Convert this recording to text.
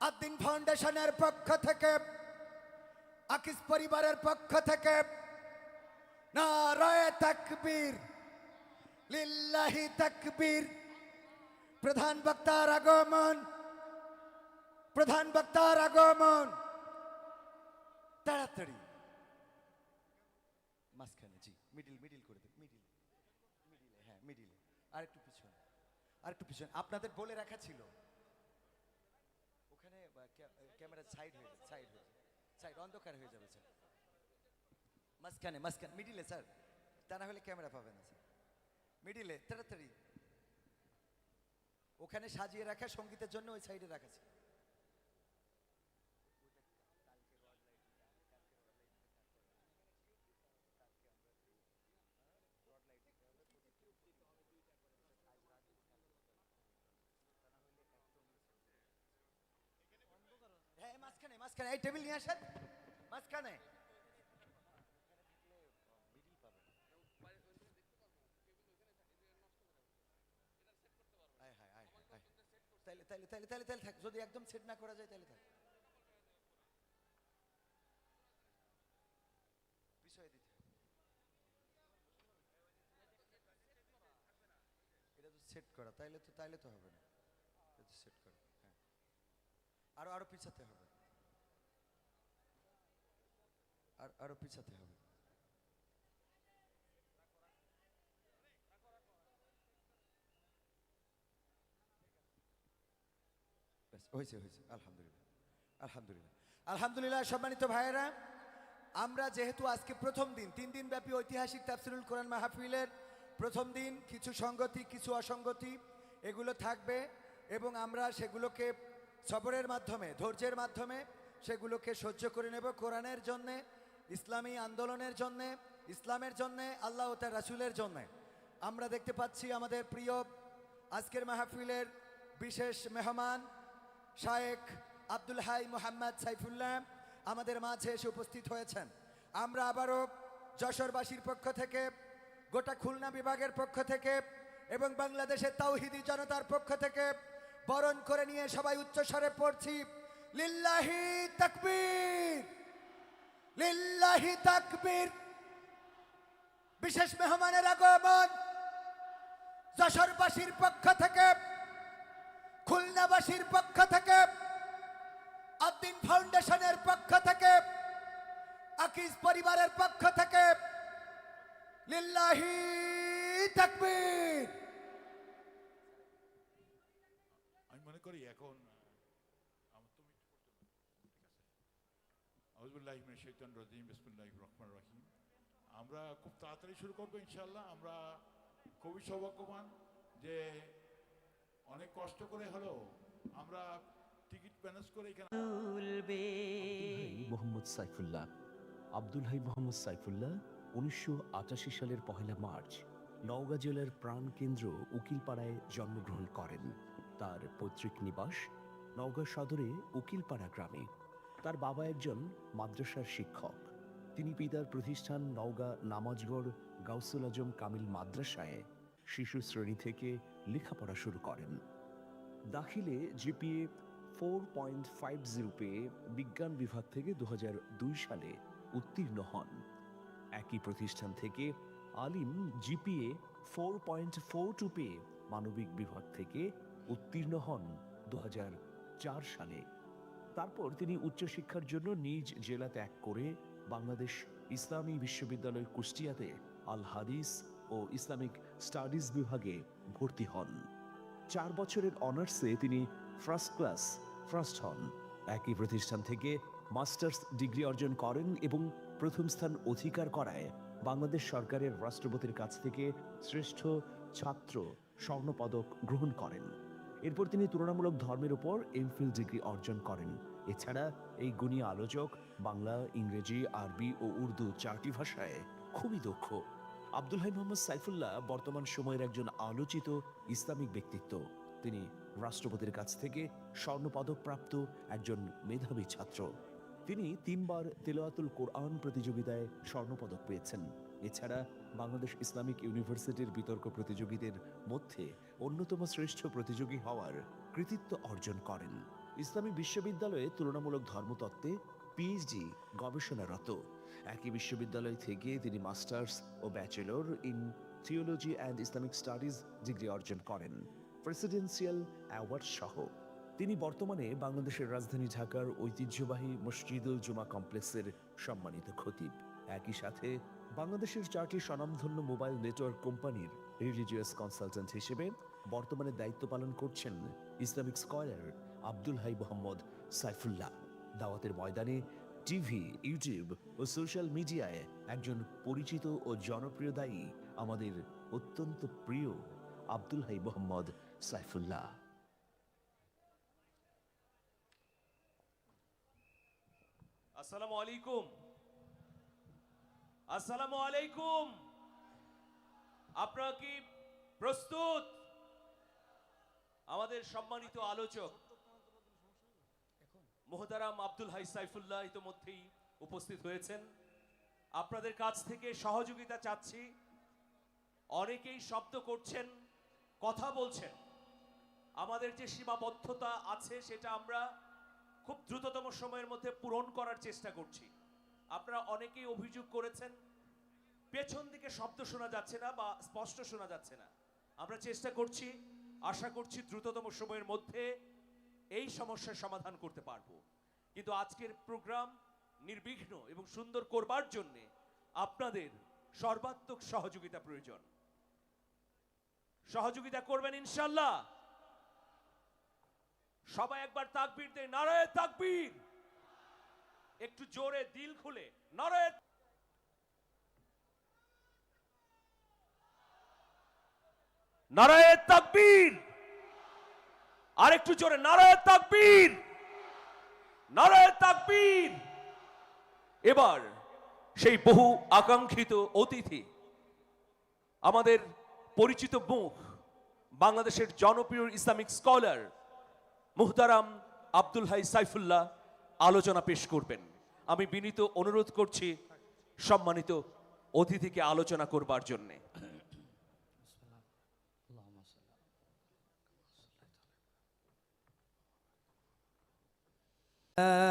আদ্দিন ফাউন্ডেশনের পক্ষ থেকে, আকিস পরিবারের পক্ষ থেকে, নারায় তাকবীর, লিল্লাহি তাকবীর। প্রধান বক্তার আগমন, প্রধান বক্তার আগমন। তাড়াতাড়ি। মাঝখানে, জি মিডিল মিডিল করে দেন মিডিল মিডিলে হ্যাঁ মিডিলে আর একটু পিছনে আর একটু পিছনে। আপনাদের বলে রাখা ছিল ক্যামেরা সাইড হয়ে যাবে সাইড হয়ে সাইড অন্ধকার হয়ে যাবে স্যার মাঝখানে মাঝখানে মিডিলে স্যার তা না হলে ক্যামেরা পাবে না স্যার মিডিলে তাড়াতাড়ি। ওখানে সাজিয়ে রাখা, সঙ্গীতের জন্য ওই সাইডে রাখা ছিল হ্যাঁ এই মাঝখানে, এই টেবিল নিয়ে আসেন। মাঝখানে। যদি একদম সেট না করা যায় থাক। এটা তো সেট করা, তাইলে তো তাইলে তো হবে না। সেট করা হ্যাঁ। আরও আরও পিছাতে হবে। আর পিছাতে হবে। হয়েছে হয়েছে। আলহামদুলিল্লাহ আলহামদুলিল্লাহ। আলহামদুলিল্লাহ, সম্মানিত ভাইয়েরা, আমরা যেহেতু আজকে প্রথম দিন, তিন দিন ব্যাপী ঐতিহাসিক তাফসিরুল কোরআন মাহফিলের প্রথম দিন, কিছু সঙ্গতি কিছু অসঙ্গতি এগুলো থাকবে এবং আমরা সেগুলোকে সবরের মাধ্যমে, ধৈর্যের মাধ্যমে সেগুলোকে সহ্য করে নেব কোরআনের জন্যে। ইসলামী আন্দোলনের জন্যে, ইসলামের জন্যে, আল্লাহ তার রাসুলের জন্যে। আমরা দেখতে পাচ্ছি আমাদের প্রিয় আজকের মাহফিলের বিশেষ মেহমান, শায়েখ আব্দুল হাই মোহাম্মদ সাইফুল্লাহ আমাদের মাঝে এসে উপস্থিত হয়েছেন। আমরা আবারও যশোরবাসীর পক্ষ থেকে, গোটা খুলনা বিভাগের পক্ষ থেকে এবং বাংলাদেশের তাওহিদি জনতার পক্ষ থেকে বরণ করে নিয়ে সবাই উচ্চস্বরে পড়ছি, লিল্লাহি তাকবীর। লিল্লাহি তাকবীর। বিশেষ মেহমানের আগমন। যশোরবাসীর পক্ষ থেকে, খুলনাবাসীর পক্ষ থেকে আদ্দিন ফাউন্ডেশনের পক্ষ থেকে, আকিজ পরিবারের পক্ষ থেকে, লিল্লাহি তাকবীর। আমি মনে করি এখন আহ, আমার তুমি একটু করতে পারো। ঠিক আছে আউজবুল্লাহ শৈতান রাজিম বিসমুল্লাহ রহমান রহিম। আমরা খুব তাড়াতাড়ি শুরু করব ইনশাল্লাহ আমরা খুবই সৌভাগ্যবান যে অনেক কষ্ট করে হলেও আমরা টিকিট ম্যানেজ করে এখানে মোহাম্মদ সাইফুল্লাহ। আব্দুল হাই মোহাম্মদ সাইফুল্লাহ উনিশশো আটাশি সালের পহেলা মার্চ নওগাঁ জেলার প্রাণকেন্দ্র উকিলপাড়ায় জন্মগ্রহণ করেন। তার পৈতৃক নিবাস নওগাঁ সদরে উকিলপাড়া গ্রামে। তার বাবা একজন মাদ্রাসার শিক্ষক। তিনি পিতার প্রতিষ্ঠান নওগাঁ নামাজগড় গাউসুল আজম কামিল মাদ্রাসায় শিশু শ্রেণি থেকে লেখাপড়া শুরু করেন। দাখিলে GPA four point five zero পেয়ে বিজ্ঞান বিভাগ থেকে দু হাজার দুই সালে উত্তীর্ণ হন। একই প্রতিষ্ঠান থেকে আলিম GPA four point four two পেয়ে মানবিক বিভাগ থেকে উত্তীর্ণ হন দু সালে। তারপর তিনি উচ্চশিক্ষার জন্য নিজ জেলা ত্যাগ করে বাংলাদেশ ইসলামী বিশ্ববিদ্যালয় কুষ্টিয়াতে আল হাদিস ও ইসলামিক স্টাডিজ বিভাগে ভর্তি হন। চার বছরের অনার্সে তিনি ফার্স্ট ক্লাস, ফার্স্ট হন। একই প্রতিষ্ঠান থেকে মাস্টার্স ডিগ্রি অর্জন করেন এবং প্রথম স্থান অধিকার করায় বাংলাদেশ সরকারের রাষ্ট্রপতির কাছ থেকে শ্রেষ্ঠ ছাত্র স্বর্ণপদক গ্রহণ করেন। এরপর তিনি তুলনামূলক ধর্মের উপর এমফিল ডিগ্রি অর্জন করেন। এছাড়া এই গুণী আলোচক বাংলা, ইংরেজি, আরবি ও উর্দু চারটি ভাষায় খুবই দক্ষ। আব্দুল হাই মোহাম্মদ সাইফুল্লাহ বর্তমান সময়ের একজন আলোচিত ইসলামিক ব্যক্তিত্ব। তিনি রাষ্ট্রপতির কাছ থেকে স্বর্ণপদক প্রাপ্ত একজন মেধাবী ছাত্র। তিনি তিনবার তেলাওয়াতুল কোরআন প্রতিযোগিতায় স্বর্ণপদক পেয়েছেন। এছাড়া বাংলাদেশ ইসলামিক ইউনিভার্সিটির বিতর্ক প্রতিযোগীদের মধ্যে অন্যতম শ্রেষ্ঠ প্রতিযোগী হওয়ার কৃতিত্ব অর্জন করেন। ইসলামী বিশ্ববিদ্যালয়ে তুলনামূলক ধর্মতত্ত্বে পিএইচডি গবেষণারত। একই বিশ্ববিদ্যালয় থেকে তিনি masters O bachelor in theology and Islamic studies degree অর্জন করেন। প্রেসিডেন্সিয়াল অ্যাওয়ার্ড সহ তিনি বর্তমানে বাংলাদেশের রাজধানী ঢাকার ঐতিহ্যবাহী মসজিদুল জুমা কমপ্লেক্সের সম্মানিত খতিব। একই সাথে বাংলাদেশের চারটি স্বনামধন্য মোবাইল নেটওয়ার্ক কোম্পানির রিলিজিয়াস কনসালটেন্ট হিসেবে বর্তমানে দায়িত্ব পালন করছেন ইসলামিক স্কলার আব্দুল হাই মোহাম্মদ সাইফুল্লাহ। দাওয়াতের ময়দানে টিভি, ইউটিউব ও সোশ্যাল মিডিয়ায় একজন পরিচিত ও জনপ্রিয় দায়ী আমাদের অত্যন্ত প্রিয় আব্দুল হাই মোহাম্মদ সাইফুল্লাহ। আসসালামু আলাইকুম। আসসালামু আলাইকুম। আপনারা কি প্রস্তুত? আমাদের সম্মানিত আলোচক মোহতারাম আব্দুল হাই সাইফুল্লাহ ইতোমধ্যেই উপস্থিত হয়েছেন। আপনাদের কাছ থেকে সহযোগিতা চাচ্ছি। অনেকেই শব্দ করছেন, কথা বলছেন। আমাদের যে সীমাবদ্ধতা আছে সেটা আমরা খুব দ্রুততম সময়ের মধ্যে পূরণ করার চেষ্টা করছি। আপনারা অনেকেই অভিযোগ করেছেন, পেছন দিকে শব্দ শোনা যাচ্ছে না বা স্পষ্ট শোনা যাচ্ছে না। আমরা চেষ্টা করছি, আশা করছি দ্রুততম সময়ের মধ্যে এই সমস্যার সমাধান করতে পারব। কিন্তু আজকের প্রোগ্রাম নির্বিঘ্ন এবং সুন্দর করবার জন্য আপনাদের সর্বাত্মক সহযোগিতা প্রয়োজন। সহযোগিতা করবেন ইনশাল্লাহ সবাই একবার তাকবীর দেয় নারায় তাকবীর। একটু জোরে দিল খুলে, নারায় নারায় তাকবীর। আর একটু জোরে, নারায় তাকবীর নারায় তাকবীর। এবার সেই বহু আকাঙ্ক্ষিত অতিথি, আমাদের পরিচিত মুখ, বাংলাদেশের জনপ্রিয় ইসলামিক স্কলার মুহতারাম আব্দুল হাই সাইফুল্লাহ আলোচনা পেশ করবেন। আমি বিনীত অনুরোধ করছি সম্মানিত অতিথিকে আলোচনা করবার জন্যে।